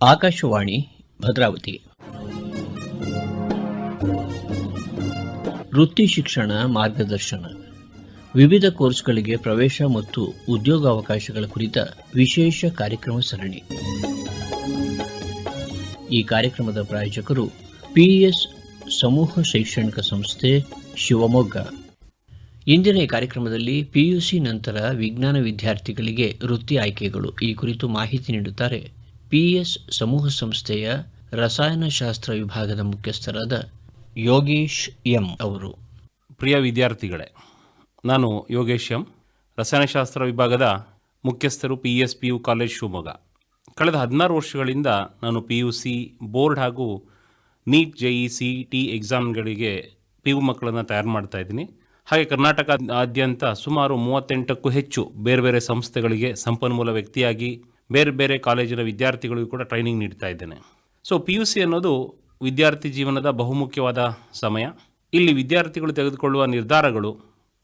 ಆಕಾಶವಾಣಿ, ಭದ್ರಾವತಿ. ವೃತ್ತಿ ಶಿಕ್ಷಣ ಮಾರ್ಗದರ್ಶನ. ವಿವಿಧ ಕೋರ್ಸ್ಗಳಿಗೆ ಪ್ರವೇಶ ಮತ್ತು ಉದ್ಯೋಗಾವಕಾಶಗಳ ಕುರಿತ ವಿಶೇಷ ಕಾರ್ಯಕ್ರಮ ಸರಣಿ. ಈ ಕಾರ್ಯಕ್ರಮದ ಪ್ರಾಯೋಜಕರು ಪಿಎಸ್ ಸಮೂಹ ಶೈಕ್ಷಣಿಕ ಸಂಸ್ಥೆ ಶಿವಮೊಗ್ಗ. ಇಂದಿನ ಈ ಕಾರ್ಯಕ್ರಮದಲ್ಲಿ ಪಿಯುಸಿ ನಂತರ ವಿಜ್ಞಾನ ವಿದ್ಯಾರ್ಥಿಗಳಿಗೆ ವೃತ್ತಿ ಆಯ್ಕೆಗಳು ಈ ಕುರಿತು ಮಾಹಿತಿ ನೀಡುತ್ತಾರೆ ಪಿಎಸ್ ಸಮೂಹ ಸಂಸ್ಥೆಯ ರಸಾಯನಶಾಸ್ತ್ರ ವಿಭಾಗದ ಮುಖ್ಯಸ್ಥರಾದ ಯೋಗೇಶ್ ಎಂ ಅವರು. ಪ್ರಿಯ ವಿದ್ಯಾರ್ಥಿಗಳೇ, ನಾನು ಯೋಗೇಶ್ ಎಂ, ರಸಾಯನಶಾಸ್ತ್ರ ವಿಭಾಗದ ಮುಖ್ಯಸ್ಥರು P S P U college Shivamogga. ಕಳೆದ ಹದಿನಾರು ವರ್ಷಗಳಿಂದ ನಾನು ಪಿ ಯು ಸಿ ಬೋರ್ಡ್ ಹಾಗೂ NEET J E C T ಎಕ್ಸಾಮ್ಗಳಿಗೆ P U ಮಕ್ಕಳನ್ನು ತಯಾರು ಮಾಡ್ತಾ ಇದ್ದೀನಿ. ಹಾಗೆ ಕರ್ನಾಟಕದಾದ್ಯಂತ ಸುಮಾರು ಮೂವತ್ತೆಂಟಕ್ಕೂ ಹೆಚ್ಚು ಬೇರೆ ಬೇರೆ ಸಂಸ್ಥೆಗಳಿಗೆ ಸಂಪನ್ಮೂಲ ವ್ಯಕ್ತಿಯಾಗಿ ಬೇರೆ ಬೇರೆ ಕಾಲೇಜಿನ ವಿದ್ಯಾರ್ಥಿಗಳಿಗೂ ಕೂಡ ಟ್ರೈನಿಂಗ್ ನೀಡ್ತಾ ಇದ್ದೇನೆ. ಸೊ ಪಿ ಯು ಸಿ ಅನ್ನೋದು ವಿದ್ಯಾರ್ಥಿ ಜೀವನದ ಬಹುಮುಖ್ಯವಾದ ಸಮಯ. ಇಲ್ಲಿ ವಿದ್ಯಾರ್ಥಿಗಳು ತೆಗೆದುಕೊಳ್ಳುವ ನಿರ್ಧಾರಗಳು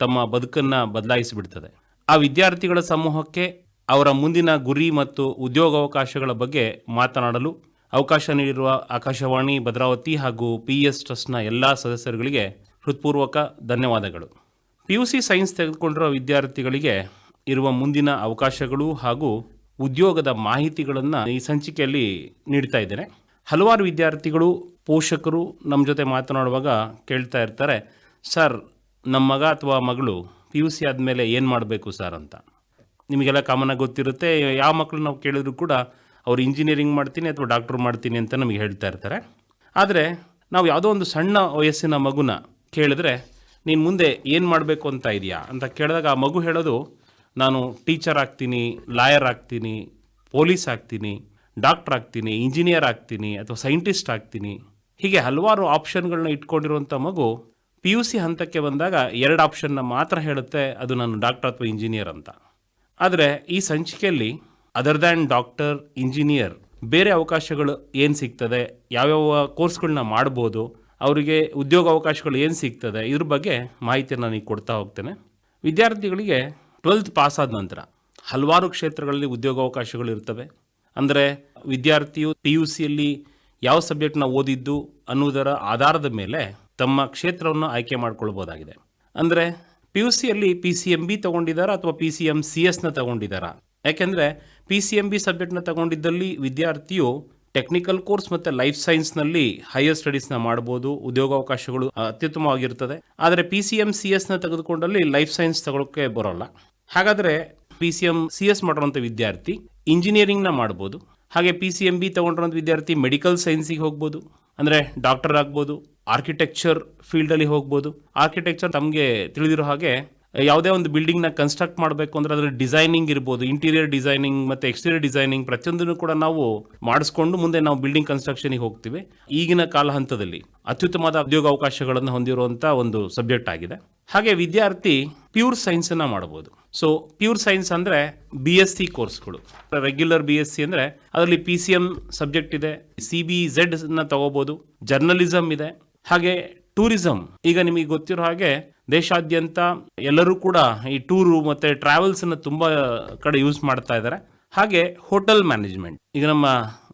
ತಮ್ಮ ಬದುಕನ್ನು ಬದಲಾಯಿಸಿಬಿಡ್ತದೆ. ಆ ವಿದ್ಯಾರ್ಥಿಗಳ ಸಮೂಹಕ್ಕೆ ಅವರ ಮುಂದಿನ ಗುರಿ ಮತ್ತು ಉದ್ಯೋಗಾವಕಾಶಗಳ ಬಗ್ಗೆ ಮಾತನಾಡಲು ಅವಕಾಶ ನೀಡಿರುವ ಆಕಾಶವಾಣಿ, ಭದ್ರಾವತಿ ಹಾಗೂ ಪಿ ಎಸ್ ಟ್ರಸ್ಟ್ನ ಎಲ್ಲ ಸದಸ್ಯರುಗಳಿಗೆ ಹೃತ್ಪೂರ್ವಕ ಧನ್ಯವಾದಗಳು. ಪಿ ಯು ಸಿ ಸೈನ್ಸ್ ತೆಗೆದುಕೊಂಡಿರುವ ವಿದ್ಯಾರ್ಥಿಗಳಿಗೆ ಇರುವ ಮುಂದಿನ ಅವಕಾಶಗಳು ಹಾಗೂ ಉದ್ಯೋಗದ ಮಾಹಿತಿಗಳನ್ನು ಈ ಸಂಚಿಕೆಯಲ್ಲಿ ನೀಡ್ತಾ ಇದ್ದೇನೆ. ಹಲವಾರು ವಿದ್ಯಾರ್ಥಿಗಳು, ಪೋಷಕರು ನಮ್ಮ ಜೊತೆ ಮಾತನಾಡುವಾಗ ಕೇಳ್ತಾ ಇರ್ತಾರೆ, ಸರ್ ನಮ್ಮ ಮಗ ಅಥವಾ ಮಗಳು ಪಿ ಯು ಸಿ ಆದಮೇಲೆ ಏನು ಮಾಡಬೇಕು ಸರ್ ಅಂತ? ನಿಮಗೆಲ್ಲ ಕಾಮನಾಗಿ ಗೊತ್ತಿರುತ್ತೆ, ಯಾವ ಮಕ್ಕಳು ನಾವು ಕೇಳಿದ್ರು ಕೂಡ ಅವ್ರು ಇಂಜಿನಿಯರಿಂಗ್ ಮಾಡ್ತೀನಿ ಅಥವಾ ಡಾಕ್ಟ್ರ್ ಮಾಡ್ತೀನಿ ಅಂತ ನಮಗೆ ಹೇಳ್ತಾ ಇರ್ತಾರೆ. ಆದರೆ ನಾವು ಯಾವುದೋ ಒಂದು ಸಣ್ಣ ವಯಸ್ಸಿನ ಮಗುನ ಕೇಳಿದ್ರೆ, ನೀನು ಮುಂದೆ ಏನು ಮಾಡಬೇಕು ಅಂತ ಇದೆಯಾ? ಅಂತ ಕೇಳಿದಾಗ ಆ ಮಗು ಹೇಳೋದು ನಾನು ಟೀಚರ್ ಆಗ್ತೀನಿ, ಲಾಯರ್ ಆಗ್ತೀನಿ, ಪೊಲೀಸ್ ಆಗ್ತೀನಿ, ಡಾಕ್ಟ್ರ್ ಆಗ್ತೀನಿ, ಇಂಜಿನಿಯರ್ ಆಗ್ತೀನಿ ಅಥವಾ ಸೈಂಟಿಸ್ಟ್ ಆಗ್ತೀನಿ. ಹೀಗೆ ಹಲವಾರು ಆಪ್ಷನ್ಗಳನ್ನ ಇಟ್ಕೊಂಡಿರುವಂಥ ಮಗು ಪಿ ಯು ಸಿ ಹಂತಕ್ಕೆ ಬಂದಾಗ ಎರಡು ಆಪ್ಷನ್ನ ಮಾತ್ರ ಹೇಳುತ್ತೆ, ಅದು ನಾನು ಡಾಕ್ಟರ್ ಅಥವಾ ಇಂಜಿನಿಯರ್ ಅಂತ. ಆದರೆ ಈ ಸಂಚಿಕೆಯಲ್ಲಿ ಅದರ್ ದ್ಯಾನ್ ಡಾಕ್ಟರ್ ಇಂಜಿನಿಯರ್ ಬೇರೆ ಅವಕಾಶಗಳು ಏನು ಸಿಗ್ತದೆ, ಯಾವ್ಯಾವ ಕೋರ್ಸ್ಗಳನ್ನ ಮಾಡ್ಬೋದು, ಅವರಿಗೆ ಉದ್ಯೋಗ ಅವಕಾಶಗಳು ಏನು ಸಿಗ್ತದೆ ಇದ್ರ ಬಗ್ಗೆ ಮಾಹಿತಿಯನ್ನು ನಾನು ಈಗ ಕೊಡ್ತಾ ಹೋಗ್ತೇನೆ. ವಿದ್ಯಾರ್ಥಿಗಳಿಗೆ ಟ್ವೆಲ್ತ್ ಪಾಸ್ ಆದ ನಂತರ ಹಲವಾರು ಕ್ಷೇತ್ರಗಳಲ್ಲಿ ಉದ್ಯೋಗಾವಕಾಶಗಳು ಇರ್ತವೆ. ಅಂದರೆ ವಿದ್ಯಾರ್ಥಿಯು ಪಿ ಯು ಸಿಯಲ್ಲಿ ಯಾವ ಸಬ್ಜೆಕ್ಟ್ನ ಓದಿದ್ದು ಅನ್ನುವುದರ ಆಧಾರದ ಮೇಲೆ ತಮ್ಮ ಕ್ಷೇತ್ರವನ್ನು ಆಯ್ಕೆ ಮಾಡಿಕೊಳ್ಬೋದಾಗಿದೆ. ಅಂದರೆ ಪಿ ಯು ಸಿಯಲ್ಲಿ ಪಿ ಸಿ ಎಂ ಬಿ ತಗೊಂಡಿದ್ದಾರಾ ಅಥವಾ ಪಿ ಸಿ ಎಂ ಸಿ ಎಸ್ನ ತಗೊಂಡಿದ್ದಾರಾ ಯಾಕೆಂದರೆ ಪಿ ಸಿ ಎಂ ಬಿ ಸಬ್ಜೆಕ್ಟ್ನ ತಗೊಂಡಿದ್ದಲ್ಲಿ ವಿದ್ಯಾರ್ಥಿಯು ಟೆಕ್ನಿಕಲ್ ಕೋರ್ಸ್ ಮತ್ತು ಲೈಫ್ ಸೈನ್ಸ್ನಲ್ಲಿ ಹೈಯರ್ ಸ್ಟಡೀಸ್ನ ಮಾಡ್ಬೋದು, ಉದ್ಯೋಗಾವಕಾಶಗಳು ಅತ್ಯುತ್ತಮವಾಗಿರ್ತದೆ. ಆದರೆ ಪಿ ಸಿ ಎಂ ಸಿ ಎಸ್ನ ತೆಗೆದುಕೊಂಡಲ್ಲಿ ಲೈಫ್ ಸೈನ್ಸ್ ತಗೊಳ್ಳೋಕ್ಕೆ ಬರೋಲ್ಲ. ಹಾಗಾದರೆ P C M C S ಮಾಡಿರುವಂಥ ವಿದ್ಯಾರ್ಥಿ ಇಂಜಿನಿಯರಿಂಗ್ನ ಮಾಡ್ಬೋದು. ಹಾಗೆ ಪಿ ಸಿ ಎಂ ಬಿ ತೊಗೊಂಡಿರೋಂಥ ವಿದ್ಯಾರ್ಥಿ ಮೆಡಿಕಲ್ ಸೈನ್ಸಿಗೆ ಹೋಗ್ಬೋದು. ಅಂದರೆ ಡಾಕ್ಟರ್ ಆಗ್ಬೋದು ಆರ್ಕಿಟೆಕ್ಚರ್ ಫೀಲ್ಡಲ್ಲಿ ಹೋಗ್ಬೋದು. ಆರ್ಕಿಟೆಕ್ಚರ್ ತಮಗೆ ತಿಳಿದಿರೋ ಹಾಗೆ ಯಾವುದೇ ಒಂದು ಬಿಲ್ಡಿಂಗ್ನ ಕನ್ಸ್ಟ್ರಕ್ಟ್ ಮಾಡಬೇಕು ಅಂದರೆ ಅದರ ಡಿಸೈನಿಂಗ್ ಇರ್ಬೋದು ಇಂಟೀರಿಯರ್ ಡಿಸೈನಿಂಗ್ ಮತ್ತು ಎಕ್ಸ್ಟೀರಿಯರ್ ಡಿಸೈನಿಂಗ್ ಪ್ರತಿಯೊಂದನ್ನು ಕೂಡ ನಾವು ಮಾಡಿಸ್ಕೊಂಡು ಮುಂದೆ ನಾವು ಬಿಲ್ಡಿಂಗ್ ಕನ್ಸ್ಟ್ರಕ್ಷನಿಗೆ ಹೋಗ್ತೀವಿ. ಈಗಿನ ಕಾಲ ಹಂತದಲ್ಲಿ ಅತ್ಯುತ್ತಮವಾದ ಉದ್ಯೋಗ ಅವಕಾಶಗಳನ್ನು ಹೊಂದಿರುವಂಥ ಒಂದು ಸಬ್ಜೆಕ್ಟ್ ಆಗಿದೆ. ಹಾಗೆ ವಿದ್ಯಾರ್ಥಿ ಪ್ಯೂರ್ ಸೈನ್ಸನ್ನು ಮಾಡ್ಬೋದು. ಸೊ ಪ್ಯೂರ್ ಸೈನ್ಸ್ ಅಂದರೆ ಬಿ ಎಸ್ ಸಿ ಕೋರ್ಸ್ಗಳು ರೆಗ್ಯುಲರ್ ಬಿ ಎಸ್ ಸಿ ಅಂದರೆ ಅದರಲ್ಲಿ ಪಿ ಸಿ ಎಂ ಸಬ್ಜೆಕ್ಟ್ ಇದೆ ಸಿ ಬಿ ಝೆಡ್ನ ತಗೋಬೋದು ಜರ್ನಲಿಸಮ್ ಇದೆ. ಹಾಗೆ ಟೂರಿಸಮ್ ಈಗ ನಿಮಗೆ ಗೊತ್ತಿರೋ ಹಾಗೆ ದೇಶಾದ್ಯಂತ ಎಲ್ಲರೂ ಕೂಡ ಈ ಟೂರು ಮತ್ತು ಟ್ರಾವೆಲ್ಸನ್ನು ತುಂಬ ಕಡೆ ಯೂಸ್ ಮಾಡ್ತಾ ಇದ್ದಾರೆ ಹಾಗೆ ಹೋಟೆಲ್ ಮ್ಯಾನೇಜ್ಮೆಂಟ್ ಈಗ ನಮ್ಮ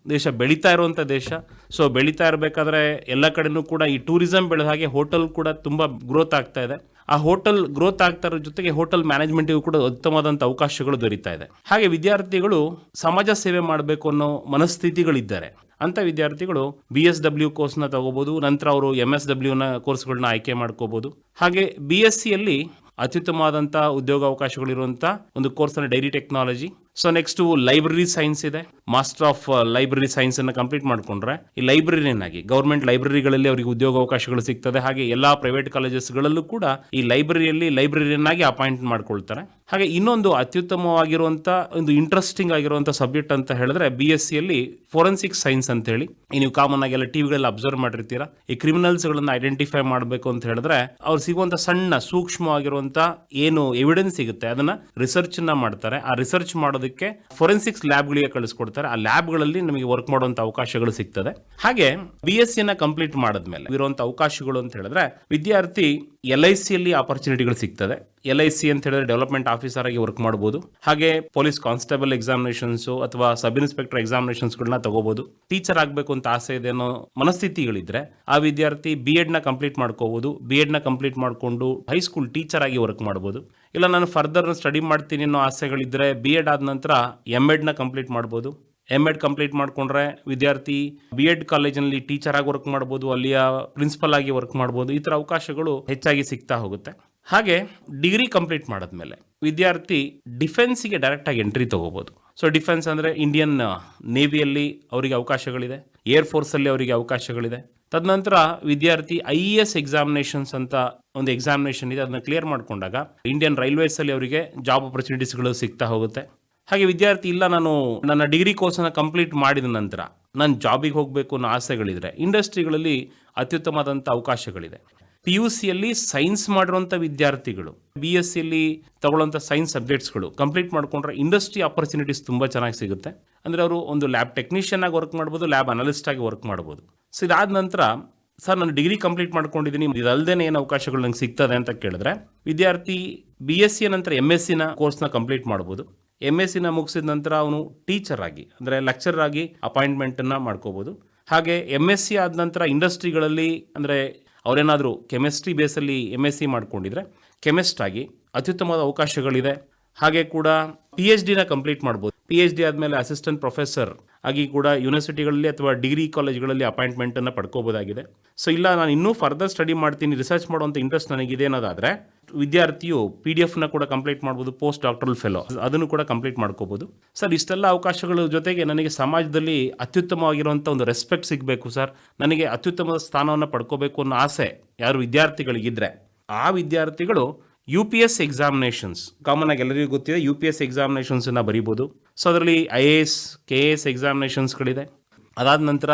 ದೇಶ ಬೆಳೀತಾ ಇರುವಂಥ ದೇಶ. ಸೊ ಬೆಳೀತಾ ಇರಬೇಕಾದ್ರೆ ಎಲ್ಲ ಕಡೆನೂ ಕೂಡ ಈ ಟೂರಿಸಂ ಬೆಳೆದ ಹಾಗೆ ಹೋಟೆಲ್ ಕೂಡ ತುಂಬ ಗ್ರೋತ್ ಆಗ್ತಾ ಇದೆ. ಆ ಹೋಟೆಲ್ ಗ್ರೋತ್ ಆಗ್ತಾ ಇರೋ ಜೊತೆಗೆ ಹೋಟೆಲ್ ಮ್ಯಾನೇಜ್ಮೆಂಟಿಗೂ ಕೂಡ ಉತ್ತಮವಾದಂಥ ಅವಕಾಶಗಳು ದೊರೀತಾ ಇದೆ. ಹಾಗೆ ವಿದ್ಯಾರ್ಥಿಗಳು ಸಮಾಜ ಸೇವೆ ಮಾಡಬೇಕು ಅನ್ನೋ ಮನಸ್ಥಿತಿಗಳಿದ್ದಾರೆ. ಅಂಥ ವಿದ್ಯಾರ್ಥಿಗಳು ಬಿ ಎಸ್ ಡಬ್ಲ್ಯೂ ಕೋರ್ಸ್ನ ತಗೋಬೋದು, ನಂತರ ಅವರು ಎಂ ಎಸ್ ಡಬ್ಲ್ಯೂನ ಕೋರ್ಸ್ಗಳನ್ನ ಆಯ್ಕೆ ಮಾಡ್ಕೋಬೋದು. ಹಾಗೆ ಬಿ ಎಸ್ ಸಿಯಲ್ಲಿ ಅತ್ಯುತ್ತಮವಾದಂಥ ಉದ್ಯೋಗಾವಕಾಶಗಳಿರುವಂಥ ಒಂದು ಕೋರ್ಸನ್ನು dairy technology so next library science ಇದೆ ಮಾಸ್ಟರ್ ಆಫ್ ಲೈಬ್ರರಿ ಸೈನ್ಸ್ ಅನ್ನು ಕಂಪ್ಲೀಟ್ ಮಾಡಿಕೊಂಡ್ರೆ, ಈ ಲೈಬ್ರರಿಯನ್ ಆಗಿ ಗೌರ್ಮೆಂಟ್ ಲೈಬ್ರರಿಗಳಲ್ಲಿ ಅವರಿಗೆ ಉದ್ಯೋಗಾವಕಾಶಗಳು ಸಿಗ್ತದೆ. ಹಾಗೆ ಎಲ್ಲಾ ಪ್ರೈವೇಟ್ ಕಾಲೇಜಸ್ಗಳಲ್ಲೂ ಕೂಡ ಈ ಲೈಬ್ರರಿಯಲ್ಲಿ ಲೈಬ್ರರಿಯನ್ ಆಗಿ ಅಪಾಯಿಂಟ್ ಮಾಡ್ಕೊಳ್ತಾರೆ. ಹಾಗೆ ಇನ್ನೊಂದು ಅತ್ಯುತ್ತಮವಾಗಿರುವಂಥ ಒಂದು ಇಂಟ್ರೆಸ್ಟಿಂಗ್ ಆಗಿರುವಂಥ ಸಬ್ಜೆಕ್ಟ್ ಅಂತ ಹೇಳಿದ್ರೆ ಬಿ ಎಸ್ ಸಿಯಲ್ಲಿ ಫೋರೆನ್ಸಿಕ್ ಸೈನ್ಸ್ ಅಂತ ಹೇಳಿ ನೀವು ಕಾಮನ್ ಆಗಿ ಎಲ್ಲ ಟಿವಿಗಳಲ್ಲಿ ಅಬ್ಸರ್ವ್ ಮಾಡಿರ್ತೀರಾ, ಈ ಕ್ರಿಮಿನಲ್ಸ್ಗಳನ್ನ ಐಡೆಂಟಿಫೈ ಮಾಡಬೇಕು ಅಂತ ಹೇಳಿದ್ರೆ, ಅವ್ರು ಸಿಗುವಂಥ ಸಣ್ಣ ಸೂಕ್ಷ್ಮವಾಗಿರುವಂಥ ಏನು ಎವಿಡೆನ್ಸ್ ಸಿಗುತ್ತೆ, ಅದನ್ನ ರಿಸರ್ಚ್ ಮಾಡ್ತಾರೆ. ಆ ರಿಸರ್ಚ್ ಮಾಡೋದಕ್ಕೆ ಫೊರೆನ್ಸಿಕ್ಸ್ ಲ್ಯಾಬ್ಗಳಿಗೆ ಕಳಿಸ್ಕೊಡ್ತಾರೆ. ಆ ಲ್ಯಾಬ್ಗಳಲ್ಲಿ ನಮಗೆ ವರ್ಕ್ ಮಾಡುವಂಥ ಅವಕಾಶಗಳು ಸಿಗ್ತದೆ. ಹಾಗೆ ಬಿ ಎಸ್ ಸಿನ ಕಂಪ್ಲೀಟ್ ಮಾಡಿದ್ಮೇಲೆ ಇರುವಂಥ ಅವಕಾಶಗಳು ಅಂತ ಹೇಳಿದ್ರೆ ವಿದ್ಯಾರ್ಥಿ ಎಲ್ ಐ ಸಿಯಲ್ಲಿ ಆಪರ್ಚುನಿಟಿಗಳು ಸಿಗ್ತದೆ. ಎಲ್ ಐ ಸಿ ಅಂತ ಹೇಳಿದ್ರೆ ಡೆವಲಪ್ಮೆಂಟ್ ಆಫೀಸರ್ ಆಗಿ ವರ್ಕ್ ಮಾಡಬಹುದು ಹಾಗೆ ಪೊಲೀಸ್ ಕಾನ್ಸ್ಟೇಬಲ್ ಎಕ್ಸಾಮಿನೇಷನ್ಸ್ ಅಥವಾ ಸಬ್ ಇನ್ಸ್ಪೆಕ್ಟರ್ ಎಕ್ಸಾಮಿನೇಷನ್ಸ್ಗಳನ್ನ ತಗೋಬಹುದು ಟೀಚರ್ ಆಗಬೇಕು ಅಂತ ಆಸೆ ಇದೆ ಅನ್ನೋ ಮನಸ್ಥಿತಿಗಳಿದ್ರೆ ಆ ವಿದ್ಯಾರ್ಥಿ ಬಿ ಎಡ್ನ ಕಂಪ್ಲೀಟ್ ಮಾಡ್ಕೋಬಹುದು ಬಿ ಎಡ್ನ ಕಂಪ್ಲೀಟ್ ಮಾಡಿಕೊಂಡು ಹೈಸ್ಕೂಲ್ ಟೀಚರ್ ಆಗಿ ವರ್ಕ್ ಮಾಡ್ಬೋದು. ಇಲ್ಲ, ನಾನು ಫರ್ದರ್ ಸ್ಟಡಿ ಮಾಡ್ತೀನಿ ಅನ್ನೋ ಆಸೆಗಳಿದ್ದರೆ ಬಿ ಎಡ್ ಆದ ನಂತರ ಎಂ ಎಡ್ನ ಕಂಪ್ಲೀಟ್ ಮಾಡ್ಬೋದು. ಎಂ ಎಡ್ ಕಂಪ್ಲೀಟ್ ಮಾಡಿಕೊಂಡ್ರೆ ವಿದ್ಯಾರ್ಥಿ ಬಿ ಎಡ್ ಕಾಲೇಜಿನಲ್ಲಿ ಟೀಚರ್ ಆಗಿ ವರ್ಕ್ ಮಾಡ್ಬೋದು, ಅಲ್ಲಿಯ ಪ್ರಿನ್ಸಿಪಲ್ ಆಗಿ ವರ್ಕ್ ಮಾಡ್ಬೋದು, ಈ ಥರ ಅವಕಾಶಗಳು ಹೆಚ್ಚಾಗಿ ಸಿಗ್ತಾ ಹೋಗುತ್ತೆ. ಹಾಗೆ ಡಿಗ್ರಿ ಕಂಪ್ಲೀಟ್ ಮಾಡಿದ್ಮೇಲೆ ವಿದ್ಯಾರ್ಥಿ ಡಿಫೆನ್ಸಿಗೆ ಡೈರೆಕ್ಟಾಗಿ ಎಂಟ್ರಿ ತೊಗೋಬೋದು. ಸೊ ಡಿಫೆನ್ಸ್ ಅಂದರೆ ಇಂಡಿಯನ್ ನೇವಿಯಲ್ಲಿ ಅವರಿಗೆ ಅವಕಾಶಗಳಿದೆ ಏರ್ ಫೋರ್ಸಲ್ಲಿ ಅವರಿಗೆ ಅವಕಾಶಗಳಿದೆ ತದನಂತರ ವಿದ್ಯಾರ್ಥಿ ಐ ಎ ಎಸ್ ಎಕ್ಸಾಮಿನೇಷನ್ಸ್ ಅಂತ ಒಂದು ಎಕ್ಸಾಮಿನೇಷನ್ ಇದೆ, ಅದನ್ನ ಕ್ಲಿಯರ್ ಮಾಡಿಕೊಂಡಾಗ ಇಂಡಿಯನ್ ರೈಲ್ವೇಸಲ್ಲಿ ಅವರಿಗೆ ಜಾಬ್ ಅಪರ್ಚುನಿಟೀಸ್ಗಳು ಸಿಗ್ತಾ ಹೋಗುತ್ತೆ. ಹಾಗೆ ವಿದ್ಯಾರ್ಥಿ, ಇಲ್ಲ ನಾನು ನನ್ನ ಡಿಗ್ರಿ ಕೋರ್ಸನ್ನು ಕಂಪ್ಲೀಟ್ ಮಾಡಿದ ನಂತರ, ನಾನು ಜಾಬಿಗೆ ಹೋಗಬೇಕು ಅನ್ನೋ ಆಸೆಗಳಿದ್ರೆ ಇಂಡಸ್ಟ್ರಿಗಳಲ್ಲಿ ಅತ್ಯುತ್ತಮವಾದಂಥ ಅವಕಾಶಗಳಿದೆ. ಪಿ ಯು ಸಿಯಲ್ಲಿ ಸೈನ್ಸ್ ಮಾಡಿರುವಂಥ ವಿದ್ಯಾರ್ಥಿಗಳು ಬಿ ಎಸ್ ಸಿಯಲ್ಲಿ ತಗೊಳ್ಳೋಂಥ ಸೈನ್ಸ್ ಸಬ್ಜೆಕ್ಟ್ಸ್ಗಳು ಕಂಪ್ಲೀಟ್ ಮಾಡಿಕೊಂಡ್ರೆ ಇಂಡಸ್ಟ್ರಿ ಆಪರ್ಚುನಿಟೀಸ್ ತುಂಬ ಚೆನ್ನಾಗಿ ಸಿಗುತ್ತೆ. ಅಂದರೆ ಅವರು ಒಂದು ಲ್ಯಾಬ್ ಟೆಕ್ನಿಷಿಯನ್ ಆಗಿ ವರ್ಕ್ ಮಾಡ್ಬೋದು ಲ್ಯಾಬ್ ಅನಲಿಸ್ಟ್ ಆಗಿ ವರ್ಕ್ ಮಾಡ್ಬೋದು. ಸೊ ಇದಾದ ನಂತರ, ಸರ್, ನಾನು ಡಿಗ್ರಿ ಕಂಪ್ಲೀಟ್ ಮಾಡ್ಕೊಂಡಿದ್ದೀನಿ ಇದಲ್ಲದೆ ಏನು ಅವಕಾಶಗಳು ನಂಗೆ ಸಿಗ್ತದೆ ಅಂತ ಕೇಳಿದ್ರೆ, ವಿದ್ಯಾರ್ಥಿ ಬಿ ಎಸ್ ಸಿ ನಂತರ ಎಂ ಎಸ್ ಸಿನ ಕೋರ್ಸ್ನ ಕಂಪ್ಲೀಟ್ ಮಾಡ್ಬೋದು. ಎಂ ಎಸ್ ಸಿನ ಮುಗಿಸಿದ ನಂತರ ಅವನು ಟೀಚರ್ ಆಗಿ, ಅಂದರೆ ಲೆಕ್ಚರರ್ ಆಗಿ ಅಪಾಯಿಂಟ್ಮೆಂಟನ್ನು ಮಾಡ್ಕೋಬೋದು. ಹಾಗೆ ಎಂ ಎಸ್ ಸಿ ಆದ ನಂತರ ಇಂಡಸ್ಟ್ರಿಗಳಲ್ಲಿ ಅಂದರೆ ಅವರೇನಾದರೂ ಕೆಮಿಸ್ಟ್ರಿ ಬೇಸಲ್ಲಿ ಎಂ ಎಸ್ ಸಿ ಮಾಡ್ಕೊಂಡಿದ್ರೆ ಕೆಮಿಸ್ಟ್ ಆಗಿ ಅತ್ಯುತ್ತಮವಾದ ಅವಕಾಶಗಳಿದೆ. ಹಾಗೆ ಕೂಡ ಪಿ ಎಚ್ ಡಿನ ಕಂಪ್ಲೀಟ್ ಮಾಡ್ಬೋದು. ಪಿ ಎಚ್ ಡಿ ಆದಮೇಲೆ ಅಸಿಸ್ಟೆಂಟ್ ಪ್ರೊಫೆಸರ್ ಆಗಿ ಕೂಡ ಯೂನಿವರ್ಸಿಟಿಗಳಲ್ಲಿ ಅಥವಾ ಡಿಗ್ರಿ ಕಾಲೇಜ್ಗಳಲ್ಲಿ ಅಪಾಯಿಂಟ್ಮೆಂಟನ್ನು ಪಡ್ಕೋಬೋದಾಗಿದೆ ಸೊ ಇಲ್ಲ ನಾನು ಇನ್ನೂ ಫರ್ದರ್ ಸ್ಟಡಿ ಮಾಡ್ತೀನಿ ರಿಸರ್ಚ್ ಮಾಡುವಂಥ ಇಂಟ್ರೆಸ್ಟ್ ನನಗಿದೆ ಅನ್ನೋದಾದರೆ ವಿದ್ಯಾರ್ಥಿಯು ಪಿ ಡಿ ಎಫ್ನ ಕೂಡ ಕಂಪ್ಲೀಟ್ ಮಾಡ್ಬೋದು ಪೋಸ್ಟ್ ಡಾಕ್ಟರಲ್ ಫೆಲೋ ಅದನ್ನು ಕೂಡ ಕಂಪ್ಲೀಟ್ ಮಾಡ್ಕೋಬೋದು. ಸರ್ ಇಷ್ಟೆಲ್ಲ ಅವಕಾಶಗಳ ಜೊತೆಗೆ ನನಗೆ ಸಮಾಜದಲ್ಲಿ ಅತ್ಯುತ್ತಮವಾಗಿರುವಂಥ ಒಂದು ರೆಸ್ಪೆಕ್ಟ್ ಸಿಗಬೇಕು ಸರ್ ನನಗೆ ಅತ್ಯುತ್ತಮ ಸ್ಥಾನವನ್ನು ಪಡ್ಕೋಬೇಕು ಅನ್ನೋ ಆಸೆ ಯಾರು ವಿದ್ಯಾರ್ಥಿಗಳಿಗಿದ್ರೆ. ಆ ವಿದ್ಯಾರ್ಥಿಗಳು U P S examinations common ಆಗಿ ಎಲ್ಲರಿಗೂ ಗೊತ್ತಿದೆ ಯು ಪಿ ಎಸ್ ಎಕ್ಸಾಮಿನೇಷನ್ಸನ್ನು ಬರೀಬೋದು. ಸೊ ಅದರಲ್ಲಿ I A S K A S ಎಕ್ಸಾಮಿನೇಷನ್ಸ್ಗಳಿದೆ ಅದಾದ ನಂತರ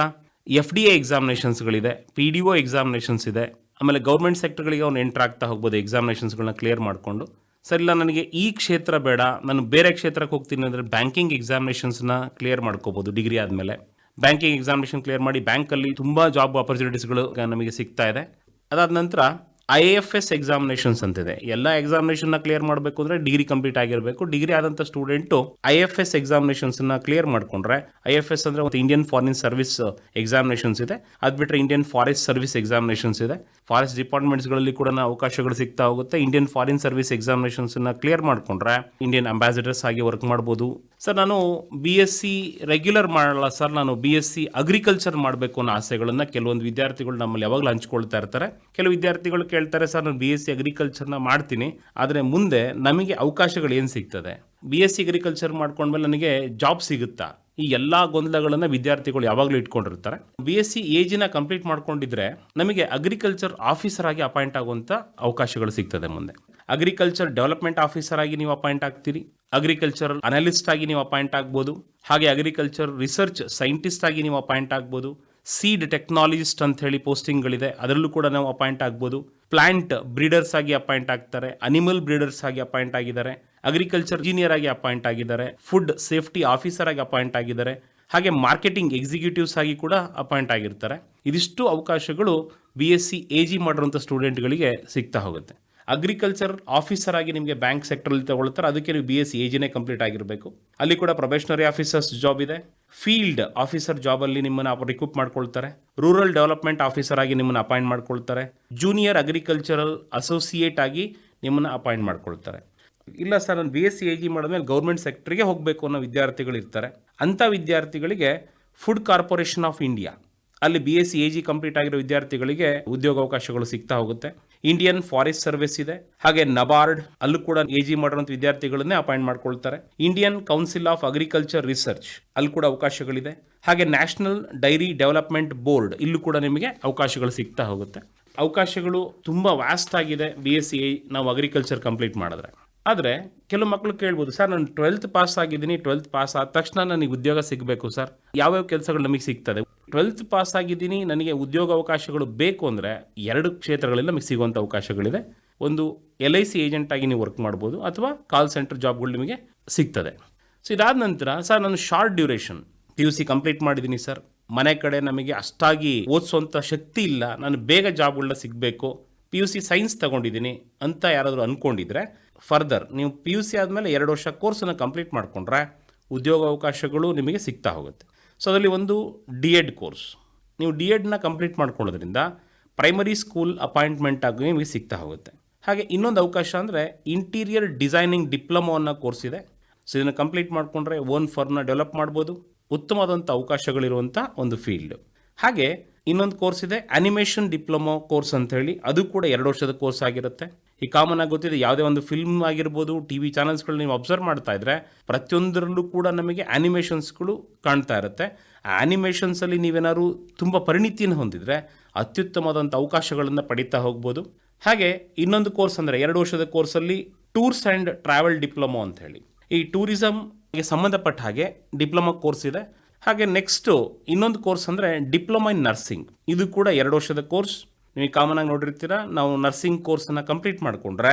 ಎಫ್ ಡಿ ಎ ಎಕ್ಸಾಮಿನೇಷನ್ಸ್ಗಳಿದೆ ಪಿ ಡಿ ಒ ಎಕ್ಸಾಮಿನೇಷನ್ಸ್ ಇದೆ. ಆಮೇಲೆ ಗೌರ್ಮೆಂಟ್ ಸೆಕ್ಟರ್ಗಳಿಗೆ ಅವ್ನು ಎಂಟ್ರ್ ಆಗ್ತಾ ಹೋಗ್ಬೋದು ಎಕ್ಸಾಮಿನೇಷನ್ಸ್ಗಳನ್ನ ಕ್ಲಿಯರ್ ಮಾಡಿಕೊಂಡು. ಇಲ್ಲ, ನನಗೆ ಈ ಕ್ಷೇತ್ರ ಬೇಡ, ನಾನು ಬೇರೆ ಕ್ಷೇತ್ರಕ್ಕೆ ಹೋಗ್ತೀನಿ ಅಂದರೆ ಬ್ಯಾಂಕಿಂಗ್ ಎಕ್ಸಾಮಿನೇಷನ್ಸ್ನ ಕ್ಲಿಯರ್ ಮಾಡ್ಕೋಬೋದು ಡಿಗ್ರಿ ಆದಮೇಲೆ. ಬ್ಯಾಂಕಿಂಗ್ ಎಕ್ಸಾಮಿನೇಷನ್ ಕ್ಲಿಯರ್ ಮಾಡಿ ಬ್ಯಾಂಕಲ್ಲಿ ತುಂಬ ಜಾಬ್ ಆಪರ್ಚುನಿಟೀಸ್ಗಳು ನಮಗೆ ಸಿಗ್ತಾ ಇದೆ. ಅದಾದ ನಂತರ ಐ ಎಫ್ ಎಸ್ ಎಕ್ಸಾಮಿನೇಷನ್ಸ್ ಅಂತಿದೆ. ಎಲ್ಲ ಎಕ್ಸಾಮಿನೇಷನ್ನ ಕ್ಲಿಯರ್ ಮಾಡಬೇಕು ಅಂದರೆ ಡಿಗ್ರಿ ಕಂಪ್ಲೀಟ್ ಆಗಿರಬೇಕು. ಡಿಗ್ರಿ ಆದಂಥ ಸ್ಟೂಡೆಂಟು ಐ ಎಫ್ ಎಸ್ ಎಕ್ಸಾಮಿನೇಷನ್ಸ್ನ ಕ್ಲಿಯರ್ ಮಾಡ್ಕೊಂಡ್ರೆ ಐ ಎಫ್ ಎಸ್ ಅಂದರೆ ಒಂದು ಇಂಡಿಯನ್ ಫಾರಿನ್ ಸರ್ವಿಸ್ ಎಕ್ಸಾಮಿನೇಷನ್ಸ್ ಇದೆ. ಅದು ಬಿಟ್ಟರೆ ಇಂಡಿಯನ್ ಫಾರೆಸ್ಟ್ ಸರ್ವಿಸ್ ಎಕ್ಸಾಮಿನೇಷನ್ಸ್ ಇದೆ. ಫಾರೆಸ್ಟ್ ಡಿಪಾರ್ಟ್ಮೆಂಟ್ಸ್ಗಳಲ್ಲಿ ಕೂಡ ಅವಕಾಶಗಳು ಸಿಗ್ತಾ ಹೋಗುತ್ತೆ. ಇಂಡಿಯನ್ ಫಾರಿನ್ ಸರ್ವಿಸ್ ಎಕ್ಸಾಮಿನೇಷನ್ಸ್ನ ಕ್ಲಿಯರ್ ಮಾಡಿಕೊಂಡ್ರೆ ಇಂಡಿಯನ್ ಅಂಬಾಸಿಡರ್ಸ್ ಆಗಿ ವರ್ಕ್ ಮಾಡ್ಬೋದು. ಸರ್, ನಾನು ಬಿ ಎಸ್ ಸಿ ರೆಗ್ಯುಲರ್ ಮಾಡಲ್ಲ ಸರ್. ನಾನು ಬಿ ಎಸ್ ಸಿ ಅಗ್ರಿಕಲ್ಚರ್ ಮಾಡಬೇಕು ಅನ್ನೋ ಆಸೆಗಳನ್ನು ಕೆಲವೊಂದು ವಿದ್ಯಾರ್ಥಿಗಳು ನಮ್ಮಲ್ಲಿ ಯಾವಾಗಲೂ ಹಂಚ್ಕೊಳ್ತಾ ಇರ್ತಾರೆ. ಕೆಲವು ವಿದ್ಯಾರ್ಥಿಗಳು ಕೇಳ್ತಾರೆ, ಸರ್, ನಾನು ಬಿ ಎಸ್ ಸಿ ಅಗ್ರಿಕಲ್ಚರ್ನ ಮಾಡ್ತೀನಿ. ಆದರೆ ಮುಂದೆ ನಮಗೆ ಅವಕಾಶಗಳು ಏನು ಸಿಗ್ತದೆ? ಬಿ ಎಸ್ ಸಿ ಅಗ್ರಿಕಲ್ಚರ್ ಮಾಡ್ಕೊಂಡ್ಮೇಲೆ ನನಗೆ ಜಾಬ್ ಸಿಗುತ್ತಾ? ಈ ಎಲ್ಲ ಗೊಂದಲಗಳನ್ನು ವಿದ್ಯಾರ್ಥಿಗಳು ಯಾವಾಗಲೂ ಇಟ್ಕೊಂಡಿರ್ತಾರೆ. ಬಿ ಎಸ್ ಸಿ ಏಜಿನ ಕಂಪ್ಲೀಟ್ ಮಾಡ್ಕೊಂಡಿದ್ರೆ ನಮಗೆ ಅಗ್ರಿಕಲ್ಚರ್ ಆಫೀಸರ್ ಆಗಿ ಅಪಾಯಿಂಟ್ ಆಗುವಂಥ ಅವಕಾಶಗಳು ಸಿಗ್ತದೆ ಮುಂದೆ. ಅಗ್ರಿಕಲ್ಚರ್ ಡೆವಲಪ್ಮೆಂಟ್ ಆಫೀಸರ್ ಆಗಿ ನೀವು ಅಪಾಯಿಂಟ್ ಆಗ್ತೀರಿ. ಅಗ್ರಿಕಲ್ಚರ್ ಅನಾಲಿಸ್ಟ್ ಆಗಿ ನೀವು ಅಪಾಯಿಂಟ್ ಆಗ್ಬೋದು. ಹಾಗೆ ಅಗ್ರಿಕಲ್ಚರ್ ರಿಸರ್ಚ್ ಸೈಂಟಿಸ್ಟ್ ಆಗಿ ನೀವು ಅಪಾಯಿಂಟ್ ಆಗ್ಬೋದು. ಸೀಡ್ ಟೆಕ್ನಾಲಜಿಸ್ಟ್ ಅಂತ ಹೇಳಿ ಪೋಸ್ಟಿಂಗ್ಗಳಿದೆ ಅದರಲ್ಲೂ ಕೂಡ ನಾವು ಅಪಾಯಿಂಟ್ ಆಗ್ಬೋದು. ಪ್ಲಾಂಟ್ ಬ್ರೀಡರ್ಸ್ ಆಗಿ ಅಪಾಯಿಂಟ್ ಆಗ್ತಾರೆ. ಅನಿಮಲ್ ಬ್ರೀಡರ್ಸ್ ಆಗಿ ಅಪಾಯಿಂಟ್ ಆಗಿದ್ದಾರೆ. ಅಗ್ರಿಕಲ್ಚರ್ ಇಂಜಿನಿಯರ್ ಆಗಿ ಅಪಾಯಿಂಟ್ ಆಗಿದ್ದಾರೆ. ಫುಡ್ ಸೇಫ್ಟಿ ಆಫೀಸರ್ ಆಗಿ ಅಪಾಯಿಂಟ್ ಆಗಿದ್ದಾರೆ. ಹಾಗೆ ಮಾರ್ಕೆಟಿಂಗ್ ಎಕ್ಸಿಕ್ಯೂಟಿವ್ಸ್ ಆಗಿ ಕೂಡ ಅಪಾಯಿಂಟ್ ಆಗಿರ್ತಾರೆ. ಇದಿಷ್ಟು ಅವಕಾಶಗಳು B S C A G ಮಾಡಿರುವಂಥ ಸ್ಟೂಡೆಂಟ್ಗಳಿಗೆ ಸಿಗ್ತಾ ಹೋಗುತ್ತೆ. ಅಗ್ರಿಕಲ್ಚರ್ ಆಫೀಸರ್ ಆಗಿ ನಿಮಗೆ ಬ್ಯಾಂಕ್ ಸೆಕ್ಟರಲ್ಲಿ ತಗೊಳ್ತಾರೆ. ಅದಕ್ಕೆ ನೀವು ಬಿ ಎಸ್ ಸಿ ಎಜಿನೇ ಕಂಪ್ಲೀಟ್ ಆಗಿರಬೇಕು. ಅಲ್ಲಿ ಕೂಡ ಪ್ರೊಬೇಷನರಿ ಆಫೀಸರ್ಸ್ ಜಾಬ್ ಇದೆ. ಫೀಲ್ಡ್ ಆಫೀಸರ್ ಜಾಬಲ್ಲಿ ನಿಮ್ಮನ್ನು ರಿಕ್ರೂಟ್ ಮಾಡ್ಕೊಳ್ತಾರೆ. ರೂರಲ್ ಡೆವಲಪ್ಮೆಂಟ್ ಆಫೀಸರ್ ಆಗಿ ನಿಮ್ಮನ್ನು ಅಪಾಯಿಂಟ್ ಮಾಡ್ಕೊಳ್ತಾರೆ. ಜೂನಿಯರ್ ಅಗ್ರಿಕಲ್ಚರಲ್ ಅಸೋಸಿಯೇಟ್ ಆಗಿ ನಿಮ್ಮನ್ನು ಅಪಾಯಿಂಟ್ ಮಾಡ್ಕೊಳ್ತಾರೆ. ಇಲ್ಲ ಸರ್ ನಾನು B S C A G ಮಾಡಿದ್ಮೇಲೆ ಗೌರ್ಮೆಂಟ್ ಸೆಕ್ಟ್ರಿಗೆ ಹೋಗಬೇಕು ಅನ್ನೋ ವಿದ್ಯಾರ್ಥಿಗಳು ಇರ್ತಾರೆ. ಅಂಥ ವಿದ್ಯಾರ್ಥಿಗಳಿಗೆ ಫುಡ್ ಕಾರ್ಪೊರೇಷನ್ ಆಫ್ ಇಂಡಿಯಾ ಅಲ್ಲಿ B S C A G complete ಆಗಿರೋ ವಿದ್ಯಾರ್ಥಿಗಳಿಗೆ ಉದ್ಯೋಗಾವಕಾಶಗಳು ಸಿಗ್ತಾ ಹೋಗುತ್ತೆ. ಇಂಡಿಯನ್ ಫಾರೆಸ್ಟ್ ಸರ್ವಿಸ್ ಇದೆ. ಹಾಗೆ ನಬಾರ್ಡ್ ಅಲ್ಲೂ ಕೂಡ ಎ ಜಿ ಮಾಡಿರುವಂತಹ ವಿದ್ಯಾರ್ಥಿಗಳನ್ನೇ ಅಪಾಯಿಂಟ್ ಮಾಡ್ಕೊಳ್ತಾರೆ. Indian Council of Agriculture Research ಅಲ್ಲಿ ಕೂಡ ಅವಕಾಶಗಳಿದೆ. ಹಾಗೆ ನ್ಯಾಷನಲ್ ಡೈರಿ ಡೆವಲಪ್ಮೆಂಟ್ ಬೋರ್ಡ್ ಇಲ್ಲೂ ಕೂಡ ನಿಮಗೆ ಅವಕಾಶಗಳು ಸಿಗ್ತಾ ಹೋಗುತ್ತೆ. ಅವಕಾಶಗಳು ತುಂಬ ವ್ಯಾಸ್ಟ್ ಆಗಿದೆ ಬಿ ಎಸ್ ಸಿ ನಾವು ಅಗ್ರಿಕಲ್ಚರ್ ಕಂಪ್ಲೀಟ್ ಮಾಡಿದ್ರೆ. ಆದರೆ ಕೆಲವು ಮಕ್ಕಳು ಕೇಳ್ಬೋದು, ಸರ್, ನಾನು ಟ್ವೆಲ್ತ್ ಪಾಸ್ ಆಗಿದ್ದೀನಿ ಟ್ವೆಲ್ತ್ ಪಾಸ್ ಆದ ತಕ್ಷಣ ನನಗೆ ಉದ್ಯೋಗ ಸಿಗಬೇಕು, ಸರ್. ಯಾವ್ಯಾವ ಕೆಲಸಗಳು ನಮಗೆ ಸಿಗ್ತದೆ? ಟ್ವೆಲ್ತ್ ಪಾಸ್ ಆಗಿದ್ದೀನಿ, ನನಗೆ ಉದ್ಯೋಗ ಅವಕಾಶಗಳು ಬೇಕು ಅಂದರೆ ಎರಡು ಕ್ಷೇತ್ರಗಳಲ್ಲಿ ನಮಗೆ ಸಿಗುವಂಥ ಅವಕಾಶಗಳಿದೆ. ಒಂದು ಎಲ್ ಐ ಸಿ ಏಜೆಂಟ್ ಆಗಿ ನೀವು ವರ್ಕ್ ಮಾಡ್ಬೋದು, ಅಥವಾ ಕಾಲ್ ಸೆಂಟರ್ ಜಾಬ್ಗಳು ನಿಮಗೆ ಸಿಗ್ತದೆ. ಸೊ ಇದಾದ ನಂತರ, ಸರ್, ನಾನು short duration P U C complete ಮಾಡಿದ್ದೀನಿ, ಸರ್. ಮನೆ ಕಡೆ ನಮಗೆ ಅಷ್ಟಾಗಿ ಓದಿಸೋಂಥ ಶಕ್ತಿ ಇಲ್ಲ. ನಾನು ಬೇಗ ಜಾಬ್ಗಳನ್ನ ಸಿಗಬೇಕು. ಪಿ ಯು ಸಿ ಸೈನ್ಸ್ ತಗೊಂಡಿದ್ದೀನಿ ಅಂತ ಯಾರಾದರೂ ಅಂದ್ಕೊಂಡಿದ್ರೆ ಫರ್ದರ್ ನೀವು ಪಿ ಯು ಸಿ ಆದಮೇಲೆ ಎರಡು ವರ್ಷ ಕೋರ್ಸನ್ನು ಕಂಪ್ಲೀಟ್ ಮಾಡಿಕೊಂಡ್ರೆ, ಉದ್ಯೋಗ ಅವಕಾಶಗಳು ನಿಮಗೆ ಸಿಗ್ತಾ ಹೋಗುತ್ತೆ. ಸೊ ಅದರಲ್ಲಿ ಒಂದು ಡಿ ಎಡ್ ಕೋರ್ಸ್ ನೀವು ಡಿ ಎಡ್ನ ಕಂಪ್ಲೀಟ್ ಮಾಡ್ಕೊಳ್ಳೋದ್ರಿಂದ ಪ್ರೈಮರಿ ಸ್ಕೂಲ್ ಅಪಾಯಿಂಟ್ಮೆಂಟ್ ಆಗಿ ನಿಮಗೆ ಸಿಗ್ತಾ ಹೋಗುತ್ತೆ. ಹಾಗೆ ಇನ್ನೊಂದು ಅವಕಾಶ ಅಂದರೆ ಇಂಟೀರಿಯರ್ ಡಿಸೈನಿಂಗ್ ಡಿಪ್ಲೊಮೋ ಅನ್ನೋ ಕೋರ್ಸ್ ಇದೆ. ಸೊ ಇದನ್ನು ಕಂಪ್ಲೀಟ್ ಮಾಡಿಕೊಂಡ್ರೆ ಓನ್ ಫರ್ಮ್ನ ಡೆವಲಪ್ ಮಾಡ್ಬೋದು. ಉತ್ತಮವಾದಂಥ ಅವಕಾಶಗಳಿರುವಂಥ ಒಂದು ಫೀಲ್ಡ್ ಹಾಗೆ ಇನ್ನೊಂದು ಕೋರ್ಸ್ ಇದೆ ಅನಿಮೇಷನ್ ಡಿಪ್ಲೊಮೋ ಕೋರ್ಸ್ ಅಂತ ಹೇಳಿ. ಅದು ಕೂಡ ಎರಡು ವರ್ಷದ ಕೋರ್ಸ್ ಆಗಿರುತ್ತೆ. ಈ ಕಾಮನ್ ಆಗಿ ಗೊತ್ತಿದೆ, ಯಾವುದೇ ಒಂದು ಫಿಲ್ಮ್ ಆಗಿರ್ಬೋದು ಟಿ ವಿ ಚಾನಲ್ಸ್ಗಳು ನೀವು ಅಬ್ಸರ್ವ್ ಮಾಡ್ತಾ ಇದ್ರೆ ಪ್ರತಿಯೊಂದರಲ್ಲೂ ಕೂಡ ನಮಗೆ ಆ್ಯನಿಮೇಷನ್ಸ್ಗಳು ಕಾಣ್ತಾ ಇರುತ್ತೆ. ಆ ಆ್ಯನಿಮೇಷನ್ಸಲ್ಲಿ ನೀವೇನಾದ್ರು ತುಂಬ ಪರಿಣಿತಿಯನ್ನು ಹೊಂದಿದರೆ ಅತ್ಯುತ್ತಮವಾದಂಥ ಅವಕಾಶಗಳನ್ನು ಪಡೀತಾ ಹೋಗ್ಬೋದು. ಹಾಗೆ ಇನ್ನೊಂದು ಕೋರ್ಸ್ ಅಂದರೆ ಎರಡು ವರ್ಷದ ಕೋರ್ಸಲ್ಲಿ ಟೂರ್ಸ್ ಆ್ಯಂಡ್ ಟ್ರಾವೆಲ್ ಡಿಪ್ಲೊಮೊ ಅಂತ ಹೇಳಿ. ಈ ಟೂರಿಸಮ್ಗೆ ಸಂಬಂಧಪಟ್ಟ ಹಾಗೆ ಡಿಪ್ಲೊಮಾ ಕೋರ್ಸ್ ಇದೆ. ಹಾಗೆ ನೆಕ್ಸ್ಟು ಇನ್ನೊಂದು ಕೋರ್ಸ್ ಅಂದರೆ ಡಿಪ್ಲೊಮಾ ಇನ್ ನರ್ಸಿಂಗ್ ಇದು ಕೂಡ ಎರಡು ವರ್ಷದ ಕೋರ್ಸ್ ನೀವು ಕಾಮನ್ ಆಗಿ ನೋಡಿರ್ತೀರ? ನಾವು ನರ್ಸಿಂಗ್ ಕೋರ್ಸನ್ನು ಕಂಪ್ಲೀಟ್ ಮಾಡಿಕೊಂಡ್ರೆ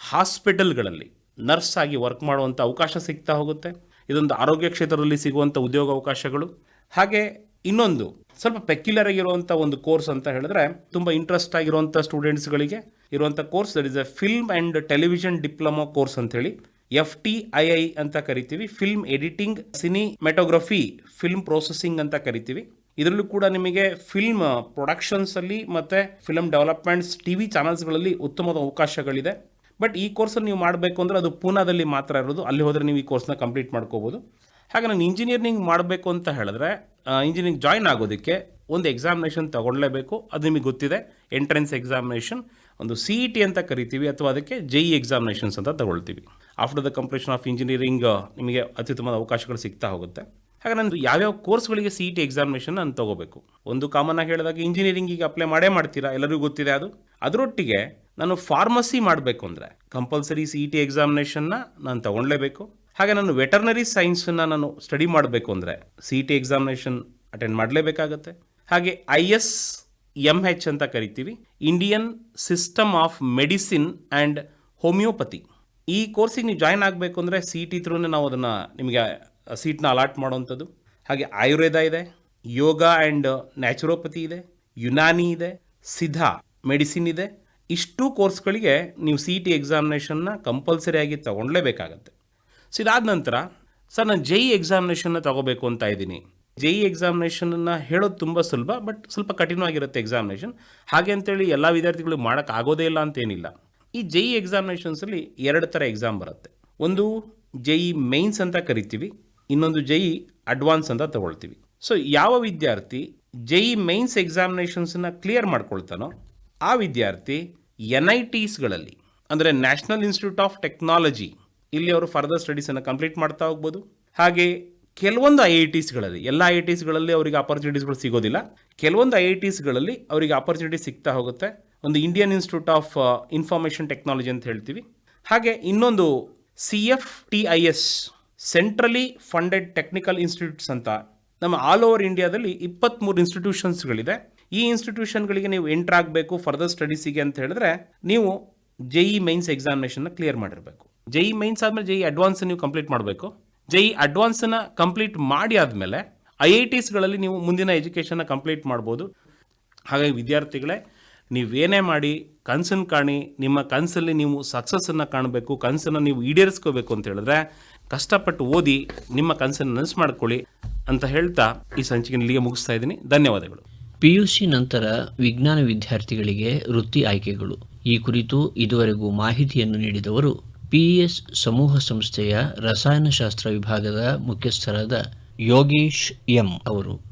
ಹಾಸ್ಪಿಟಲ್ಗಳಲ್ಲಿ ನರ್ಸ್ ಆಗಿ ವರ್ಕ್ ಮಾಡುವಂಥ ಅವಕಾಶ ಸಿಗ್ತಾ ಹೋಗುತ್ತೆ. ಇದೊಂದು ಆರೋಗ್ಯ ಕ್ಷೇತ್ರದಲ್ಲಿ ಸಿಗುವಂಥ ಉದ್ಯೋಗ ಅವಕಾಶಗಳು. ಹಾಗೆ ಇನ್ನೊಂದು, ಸ್ವಲ್ಪ ಪೆಕ್ಯುಲರ್ ಆಗಿರುವಂಥ ಒಂದು ಕೋರ್ಸ್ ಅಂತ ಹೇಳಿದ್ರೆ ತುಂಬ ಇಂಟ್ರೆಸ್ಟ್ ಆಗಿರುವಂಥ ಸ್ಟೂಡೆಂಟ್ಸ್ಗಳಿಗೆ ಇರುವಂಥ course that is a film and television diploma course ಅಂತೇಳಿ ಎಫ್ ಟಿ ಐ ಐ ಅಂತ ಕರಿತೀವಿ. Film editing cinematography film processing ಅಂತ ಕರಿತೀವಿ. ಇದರಲ್ಲೂ ಕೂಡ ನಿಮಗೆ ಫಿಲ್ಮ್ ಪ್ರೊಡಕ್ಷನ್ಸಲ್ಲಿ ಮತ್ತು ಫಿಲಮ್ ಡೆವಲಪ್ಮೆಂಟ್ಸ್ ಟಿ ವಿ ಚಾನಲ್ಸ್ಗಳಲ್ಲಿ ಉತ್ತಮವಾದ ಅವಕಾಶಗಳಿದೆ. ಬಟ್ ಈ ಕೋರ್ಸನ್ನು ನೀವು ಮಾಡಬೇಕು ಅಂದರೆ ಅದು ಪೂನಾದಲ್ಲಿ ಮಾತ್ರ ಇರೋದು. ಅಲ್ಲಿ ಹೋದರೆ ನೀವು ಈ ಕೋರ್ಸ್ನ ಕಂಪ್ಲೀಟ್ ಮಾಡ್ಕೋಬೋದು. ಹಾಗೆ ನಾನು ಇಂಜಿನಿಯರಿಂಗ್ ಮಾಡಬೇಕು ಅಂತ ಹೇಳಿದ್ರೆ ಇಂಜಿನಿಯರಿಂಗ್ ಜಾಯ್ನ್ ಆಗೋದಕ್ಕೆ ಒಂದು ಎಕ್ಸಾಮಿನೇಷನ್ ತಗೊಳ್ಳೇಬೇಕು. ಅದು ನಿಮಗೆ ಗೊತ್ತಿದೆ ಎಂಟ್ರೆನ್ಸ್ ಎಕ್ಸಾಮಿನೇಷನ್ ಒಂದು ಸಿ ಇ ಟಿ ಅಂತ ಕರಿತೀವಿ ಅಥವಾ ಅದಕ್ಕೆ ಜೆ ಇ ಎಕ್ಸಾಮಿನೇಷನ್ಸ್ ಅಂತ ತಗೊಳ್ತೀವಿ. After the completion of engineering ನಿಮಗೆ ಅತ್ಯುತ್ತಮವಾದ ಅವಕಾಶಗಳು ಸಿಗ್ತಾ ಹೋಗುತ್ತೆ. ಹಾಗೆ ನಾನು ಯಾವ್ಯಾವ ಕೋರ್ಸ್ಗಳಿಗೆ ಸಿ ಇ ಟಿ ಎಕ್ಸಾಮಿನೇಷನ್ ನಾನು ತಗೋಬೇಕು. ಒಂದು ಕಾಮನ್ ಆಗಿ ಹೇಳಿದಾಗ ಇಂಜಿನಿಯರಿಂಗಿಗೆ ಅಪ್ಲೈ ಮಾಡೇ ಮಾಡ್ತೀರಾ? ಎಲ್ಲರಿಗೂ ಗೊತ್ತಿದೆ ಅದು. ಅದರೊಟ್ಟಿಗೆ ನಾನು ಫಾರ್ಮಸಿ ಮಾಡಬೇಕು ಅಂದರೆ ಕಂಪಲ್ಸರಿ ಸಿ ಇ ಟಿ ಎಕ್ಸಾಮಿನೇಷನ್ನ ನಾನು ತಗೊಳ್ಳೇಬೇಕು ಹಾಗೆ ನಾನು ವೆಟರ್ನರಿ ಸೈನ್ಸನ್ನು ನಾನು ಸ್ಟಡಿ ಮಾಡಬೇಕು ಅಂದರೆ C E T examination attend ಮಾಡಲೇಬೇಕಾಗತ್ತೆ. ಹಾಗೆ ಐ ಎಸ್ ಎಂ ಹೆಚ್ ಅಂತ ಕರಿತೀವಿ. Indian system of medicine and homeopathy ಈ ಕೋರ್ಸಿಗೆ ನೀವು ಜಾಯ್ನ್ ಆಗಬೇಕು ಅಂದರೆ ಸಿ ಇ ಟಿ ಥ್ರೂನೇ ನಾವು ಅದನ್ನು ನಿಮಗೆ ಸೀಟ್ನ ಅಲಾಟ್ ಮಾಡುವಂಥದ್ದು. ಹಾಗೆ ಆಯುರ್ವೇದ ಇದೆ, ಯೋಗ ಆ್ಯಂಡ್ ನ್ಯಾಚುರೋಪತಿ ಇದೆ, ಯುನಾನಿ ಇದೆ ಸಿದ್ಧಾ ಮೆಡಿಸಿನ್ ಇದೆ. ಇಷ್ಟು ಕೋರ್ಸ್ಗಳಿಗೆ ನೀವು ಸಿ ಟಿ ಎಕ್ಸಾಮಿನೇಷನ್ನ ಕಂಪಲ್ಸರಿಯಾಗಿ ಆಗಿ ತಗೊಳ್ಳೇಬೇಕಾಗತ್ತೆ ಸೊ ಇದಾದ ನಂತರ, ಸರ್, ನಾನು ಜೈ ಎಕ್ಸಾಮಿನೇಷನ್ನ ತಗೋಬೇಕು ಅಂತ ಇದ್ದೀನಿ. ಜೈ ಎಕ್ಸಾಮಿನೇಷನನ್ನು ಹೇಳೋದು ತುಂಬ ಸುಲಭ, ಬಟ್ ಸ್ವಲ್ಪ ಕಠಿಣವಾಗಿರುತ್ತೆ ಎಕ್ಸಾಮಿನೇಷನ್ ಹಾಗೆ ಅಂತೇಳಿ ಎಲ್ಲ ವಿದ್ಯಾರ್ಥಿಗಳು ಮಾಡೋಕ್ಕೆ ಆಗೋದೇ ಇಲ್ಲ ಅಂತೇನಿಲ್ಲ. ಈ ಜೈ ಎಕ್ಸಾಮಿನೇಷನ್ಸಲ್ಲಿ ಎರಡು ಥರ ಎಕ್ಸಾಮ್ ಬರುತ್ತೆ. ಒಂದು ಜೈ ಮೈನ್ಸ್ ಅಂತ ಕರಿತೀವಿ ಇನ್ನೊಂದು ಜೈ ಅಡ್ವಾನ್ಸ್ ಅಂತ ತಗೊಳ್ತೀವಿ. ಸೊ ಯಾವ ವಿದ್ಯಾರ್ಥಿ ಜೈ ಮೈನ್ಸ್ ಎಕ್ಸಾಮಿನೇಷನ್ಸನ್ನು ಕ್ಲಿಯರ್ ಮಾಡ್ಕೊಳ್ತಾನೋ, ಆ ವಿದ್ಯಾರ್ಥಿ ಎನ್ ಐ ಟಿಸ್ಗಳಲ್ಲಿ ಅಂದರೆ ನ್ಯಾಷನಲ್ ಇನ್ಸ್ಟಿಟ್ಯೂಟ್ ಆಫ್ ಟೆಕ್ನಾಲಜಿ ಇಲ್ಲಿ ಅವರು ಫರ್ದರ್ ಸ್ಟಡೀಸನ್ನು ಕಂಪ್ಲೀಟ್ ಮಾಡ್ತಾ ಹೋಗ್ಬೋದು. ಹಾಗೆ ಕೆಲವೊಂದು ಐ ಐ ಟಿಸ್ಗಳಲ್ಲಿ ಎಲ್ಲ ಐ ಐ ಟಿಸ್ಗಳಲ್ಲಿ ಅವರಿಗೆ ಅಪರ್ಚುನಿಟೀಸ್ಗಳು ಸಿಗೋದಿಲ್ಲ. ಕೆಲವೊಂದು ಐ ಐ ಟಿಸ್ಗಳಲ್ಲಿ ಅವರಿಗೆ ಅಪರ್ಚುನಿಟಿ ಸಿಗ್ತಾ ಹೋಗುತ್ತೆ. ಒಂದು Indian Institute of Information Technology ಅಂತ ಹೇಳ್ತೀವಿ. ಹಾಗೆ ಇನ್ನೊಂದು C F T I S centrally funded technical institutes ಅಂತ. ನಮ್ಮ ಆಲ್ ಓವರ್ ಇಂಡಿಯಾದಲ್ಲಿ ಇಪ್ಪತ್ತ್ಮೂರು ಇನ್ಸ್ಟಿಟ್ಯೂಷನ್ಸ್ಗಳಿದೆ ಈ ಇನ್ಸ್ಟಿಟ್ಯೂಷನ್ಗಳಿಗೆ ನೀವು ಎಂಟ್ರ್ ಆಗಬೇಕು ಫರ್ದರ್ ಸ್ಟಡೀಸಿಗೆ ಅಂತ ಹೇಳಿದ್ರೆ ನೀವು ಜೆ ಇ ಮೈನ್ಸ್ ಎಕ್ಸಾಮಿನೇಷನ್ನ ಕ್ಲಿಯರ್ ಮಾಡಿರಬೇಕು. ಜೆ ಇ ಮೈನ್ಸ್ ಆದಮೇಲೆ ಜೆ ಇ ಅಡ್ವಾನ್ಸ್ ನೀವು ಕಂಪ್ಲೀಟ್ ಮಾಡಬೇಕು. ಜೆ ಇ ಅಡ್ವಾನ್ಸನ್ನು ಕಂಪ್ಲೀಟ್ ಮಾಡಿ ಆದಮೇಲೆ ಐ ಐ ಟಿಸ್ಗಳಲ್ಲಿ ನೀವು ಮುಂದಿನ ಎಜುಕೇಷನ್ನ ಕಂಪ್ಲೀಟ್ ಮಾಡ್ಬೋದು. ಹಾಗಾಗಿ ವಿದ್ಯಾರ್ಥಿಗಳೇ, ನೀವೇನೇ ಮಾಡಿ ಕನಸನ್ನು ಕಾಣಿ, ನಿಮ್ಮ ಕನಸಲ್ಲಿ ನೀವು ಸಕ್ಸಸ್ಸನ್ನು ಕಾಣಬೇಕು, ಕನಸನ್ನು ನೀವು ಈಡೇರಿಸ್ಕೋಬೇಕು ಅಂತ ಹೇಳಿದ್ರೆ ಕಷ್ಟಪಟ್ಟು ಓದಿ ನಿಮ್ಮ ಕನಸನ್ನು ನನಸು ಮಾಡಿಕೊಳ್ಳಿ ಅಂತ ಹೇಳ್ತಾ ಈ ಸಂಚಿಕೆ ಇಲ್ಲಿಗೆ ಮುಗಿಸ್ತಾ ಇದ್ದೀನಿ. ಧನ್ಯವಾದಗಳು. ಪಿ ಯು ಸಿ ನಂತರ ವಿಜ್ಞಾನ ವಿದ್ಯಾರ್ಥಿಗಳಿಗೆ ವೃತ್ತಿ ಆಯ್ಕೆಗಳು. ಈ ಕುರಿತು ಇದುವರೆಗೂ ಮಾಹಿತಿಯನ್ನು ನೀಡಿದವರು ಪಿಇಎಸ್ ಸಮೂಹ ಸಂಸ್ಥೆಯ ರಸಾಯನಶಾಸ್ತ್ರ ವಿಭಾಗದ ಮುಖ್ಯಸ್ಥರಾದ ಯೋಗೇಶ್ ಎಂ ಅವರು.